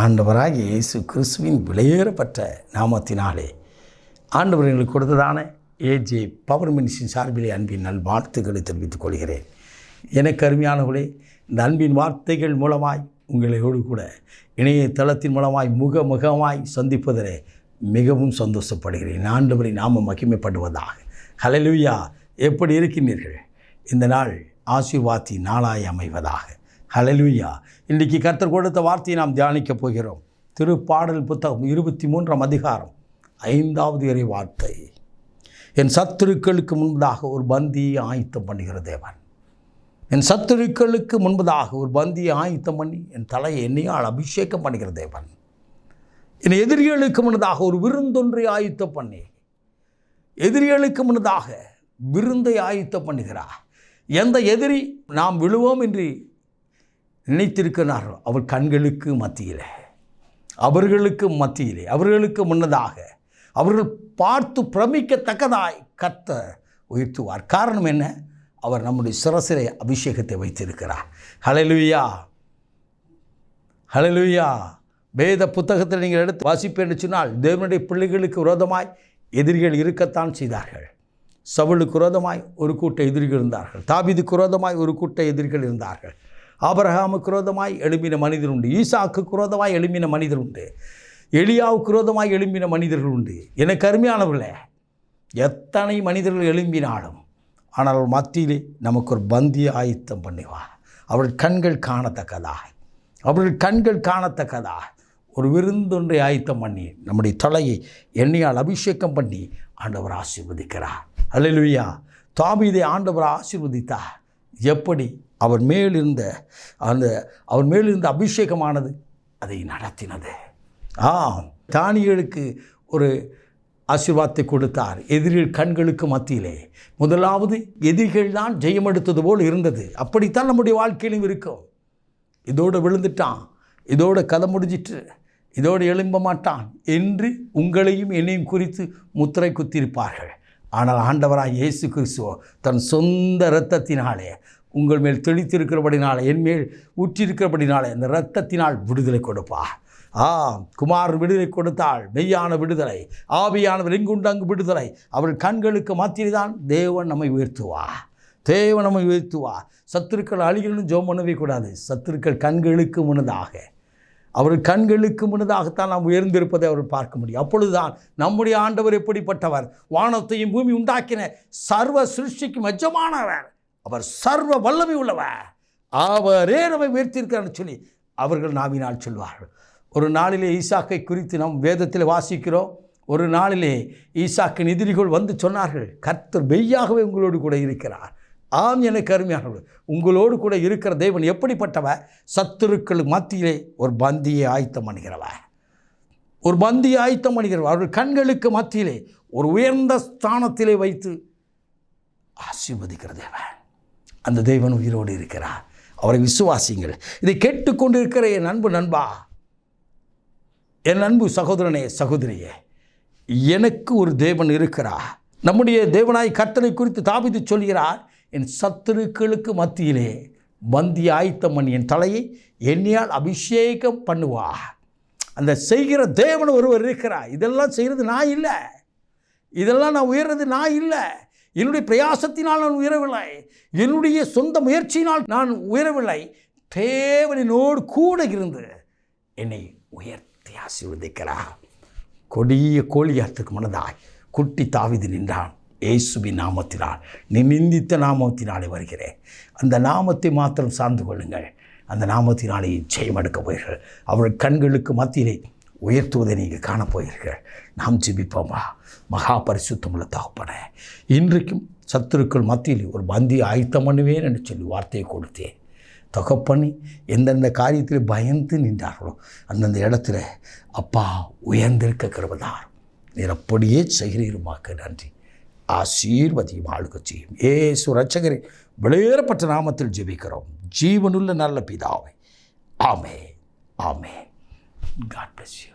ஆண்டவராகிய இயேசு கிறிஸ்துவின் விலையேறப்பட்ட நாமத்தினாலே ஆண்டவர் எங்களுக்கு கொடுத்ததான ஏஜே பவர் மினிஸ்டின் சார்பிலே அன்பின் நல் வாழ்த்துக்களை தெரிவித்துக் கொள்கிறேன். எனக்கு அருமையானவர்களே இந்த அன்பின் வார்த்தைகள் மூலமாய் உங்களோடு கூட இணையதளத்தின் மூலமாய் முக முகமாய் சந்திப்பதிலே மிகவும் சந்தோஷப்படுகிறேன். ஆண்டவரை நாம மகிமைப்படுவதாக. ஹலலுயா எப்படி இருக்கின்றீர்கள்? இந்த நாள் ஆசீர்வாத்தி நாளாய் அமைவதாக. ஹலலுயா இன்றைக்கி கர்த்தர் கொடுத்த வார்த்தையை நாம் தியானிக்கப் போகிறோம். திருப்பாடல் புத்தகம் இருபத்தி மூன்றாம் அதிகாரம் ஐந்தாவது இறை வார்த்தை. என் சத்துருக்களுக்கு முன்பதாக ஒரு பந்தியை ஆயத்தம் பண்ணுகிற தேவன். என் சத்துருக்களுக்கு முன்பதாக ஒரு பந்தியை ஆயத்தம் பண்ணி என் தலையை என்னையால் அபிஷேகம் பண்ணுகிற தேவன். என் எதிரிகளுக்கு முன்னதாக ஒரு விருந்தொன்றை ஆயத்தம் பண்ணி எதிரிகளுக்கு முன்னதாக விருந்தை ஆயத்தம் பண்ணுகிறார். எந்த எதிரி நாம் விழுவோம் என்று நினைத்திருக்கிறாரோ அவர் கண்களுக்கு மத்தியிலே. அவர்களுக்கு மத்தியிலே. அவர்களுக்கு முன்னதாக அவர்கள் பார்த்து பிரமிக்கத்தக்கதாய் கத்த உயர்த்துவார். காரணம் என்ன? அவர் நம்முடைய சிரசிலே அபிஷேகத்தை வைத்திருக்கிறார். ஹalleluya. ஹalleluya. வேத புத்தகத்தில் நீங்கள் எடுத்து வாசிப்பேன்னு சொன்னால் தேவனுடைய பிள்ளைகளுக்கு விரோதமாய் எதிரிகள் இருக்கத்தான் செய்தார்கள். சவுளுக்கு விரோதமாய் ஒரு கூட்ட எதிரிகள் இருந்தார்கள். தாபிதுக்கு விரோதமாய் ஒரு கூட்ட எதிரிகள் இருந்தார்கள். ஆபரகாமு குரோதமாய் எழும்பின மனிதர் உண்டு ஈசாக்கு குரோதமாய் எழும்பின மனிதர் உண்டு எளியாவு குரோதமாய் எழும்பின மனிதர்கள் உண்டு எனக்கு அருமையானவர்களே எத்தனை மனிதர்கள் எழும்பினாலும் ஆனால் மத்தியிலே நமக்கு ஒரு பந்தி ஆயத்தம் பண்ணுவார். அவள் கண்கள் காணத்தக்கதா அவள் கண்கள் காணத்தக்கதா ஒரு விருந்தொன்றை ஆயத்தம் பண்ணி நம்முடைய தலையை எண்ணெயால் அபிஷேகம் பண்ணி ஆண்டவர் ஆசீர்வதிக்கிறார். அல்லா தாபீதை ஆண்டவர் ஆசீர்வதித்தார். எப்படி அவர் மேலிருந்த அந்த அவர் மேலிருந்த அபிஷேகமானது? அதை நடத்தினது. ஆம். தானியலுக்கு ஒரு ஆசீர்வாதத்தை கொடுத்தார். எதிரிகள் கண்களுக்கு மத்தியிலே. முதலாவது எதிரிகள் தான் ஜெயம் எடுத்தது போல் இருந்தது. அப்படித்தான் நம்முடைய வாழ்க்கையிலும் இருக்கும். இதோடு விழுந்துட்டான். இதோட கதை முடிஞ்சிட்டு இதோடு எழும்ப மாட்டான். என்று உங்களையும் என்னையும் குறித்து முத்திரை குத்தியிருப்பார்கள். ஆனால் ஆண்டவராக இயேசு கிறிஸ்துவோ தன் சொந்த இரத்தத்தினாலே உங்கள் மேல் தெளித்திருக்கிறபடினாலே என் மேல் ஊற்றிருக்கிறபடினாலே அந்த இரத்தத்தினால் விடுதலை கொடுப்பா. ஆ குமார் விடுதலை கொடுத்தாள் மெய்யான விடுதலை ஆவியானவர் எங்குண்டு அங்கு விடுதலை அவள் கண்களுக்கு மாத்திரிதான் தான் தேவன் நம்மை உயர்த்துவா. தேவன் நம்மை உயர்த்துவா. சத்துருக்கள் அழிகளும் ஜோம் பண்ணவே கூடாது. சத்துருக்கள் கண்களுக்கு முன்னதாக. அவர் கண்களுக்கு முன்னதாகத்தான் நாம் உயர்ந்திருப்பதை அவர் பார்க்க முடியும். அப்பொழுதுதான் நம்முடைய ஆண்டவர் எப்படிப்பட்டவர்? வானத்தையும் பூமி உண்டாக்கின சர்வ சிருஷ்டிக்கு மஜமானவர் அவர் சர்வ வல்லமை உள்ளவர். அவரே நம்மை உயர்த்தியிருக்கிறார்னு சொல்லி அவர்கள் நாவினால் சொல்வார்கள். ஒரு நாளிலே ஈசாக்கை குறித்து நாம் வேதத்தில் வாசிக்கிறோம். ஒரு நாளிலே ஈசாக்கின் எதிரிகள் வந்து சொன்னார்கள் கர்த்தர் மெய்யாகவே உங்களோடு கூட இருக்கிறார். ஆம் எனக்கு அருமையானவர் உங்களோடு கூட இருக்கிற தேவன் எப்படிப்பட்டவ? சத்துருக்கள் மத்தியிலே ஒரு பந்தியை ஆயத்தம் பண்ணுகிறவ. ஒரு பந்தியை ஆயத்தம் பண்ணுகிறவ. அவர்கள் கண்களுக்கு மத்தியிலே ஒரு உயர்ந்த ஸ்தானத்திலே வைத்து ஆசீர்வதிக்கிற தேவன். அந்த தேவன் உயிரோடு இருக்கிறார். அவரை விசுவாசிங்கள் இதை கேட்டுக்கொண்டு இருக்கிற என் அன்பு நண்பா என் அன்பு சகோதரனே சகோதரியே எனக்கு ஒரு தேவன் இருக்கிறார். நம்முடைய தேவனாய் கர்த்தனை குறித்து தாபித்து சொல்கிறார். என் சத்துருக்களுக்கு மத்தியிலே பந்தி ஆயத்தம் என் தலையை எண்ணியால் அபிஷேகம் பண்ணுவா அந்த செய்கிற தேவன் ஒருவர் இருக்கிறா இதெல்லாம் செய்கிறது நான் இல்லை. இதெல்லாம் நான் உயர்றது நான் இல்லை. என்னுடைய பிரயாசத்தினால் நான் உயரவில்லை. என்னுடைய சொந்த முயற்சியினால் நான் உயரவில்லை. தேவனினோடு கூட இருந்து என்னை உயர்த்தி ஆசீர்வதிக்கிறார். கொடிய கோழியாத்துக்கு மனதாய் குட்டி தாவிது நின்றான். இயேசுவின் நாமத்தினால் நீ நிந்தித்த நாமத்தினாலே வருகிறேன். அந்த நாமத்தை மாத்திரம் சார்ந்து கொள்ளுங்கள். அந்த நாமத்தினாலே ஜெயம் எடுக்கப் போகிறீர்கள். அவர்கள் கண்களுக்கு மத்தியிலே உயர்த்துவதை நீங்கள் காணப்போகிறீர்கள் நாம் ஜிபிப்போமா? மகா பரிசுத்தமுள்ள தகப்பன இன்றைக்கும் சத்துருக்கள் மத்தியில் ஒரு பந்தி ஆயத்தம் பண்ணுவேன் என்று சொல்லி வார்த்தையை கொடுத்தேன். தகப்பண்ணி எந்தெந்த காரியத்தில் பயந்து நின்றார்களோ அந்தந்த இடத்துல அப்பா உயர்ந்திருக்க கருவதார். நீர் அப்படியே செய்கிறீருமாக்க நன்றி. ஆசீர்வதியும் ஆளுக செய்யும் ஏசு ரட்சகரின் வெளியேறப்பட்ட நாமத்தில் ஜெபிக்கிறோம். ஜீவனுள்ள நல்ல பிதாவை. ஆமே ஆமே காட் பிளஸ் யூ